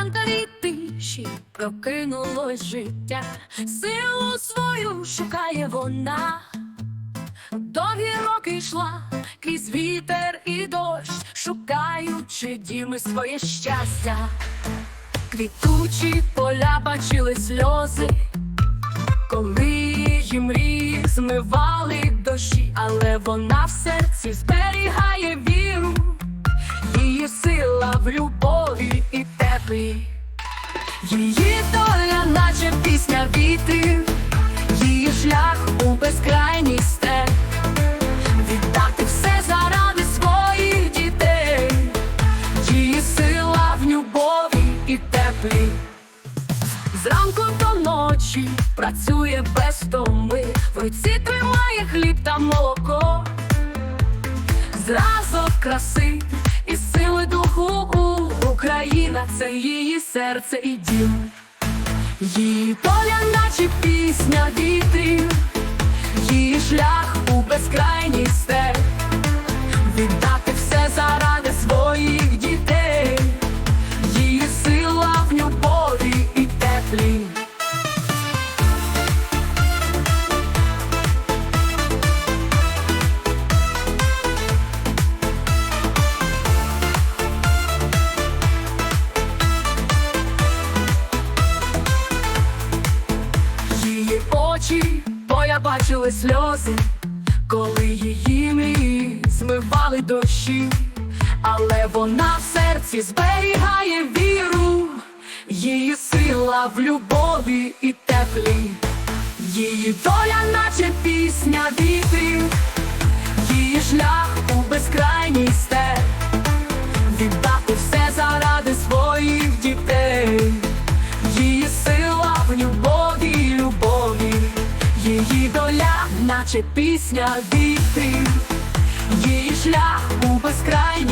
ранковій тиші прокинулось життя, силу свою шукає вона. Довгі роки йшла крізь вітер і дощ, шукаючи діми своє щастя. Квітучі поля бачили сльози, коли її мрії змивали дощі, але вона в серці зберігає віру, її сила в теплі. Її доля, наче пісня вітрів, її шлях у безкрайній степ. Віддати все заради своїх дітей, її сила в любові і теплі. Зранку до ночі працює без томи, в руці тримає хліб та молоко, зразок краси і сили духу Україна це її серце і дім. Її поля, наче пісня вітрів, її шлях у безкрайній степ. Очі, бо я бачили сльози, коли її мрії змивали дощі, але вона в серці зберігає віру, її сила в любові і теплі, її доля, наче пісня вітрів, її шлях у безкрайній степ, наче пісня вітрів, її шлях у безкрайній.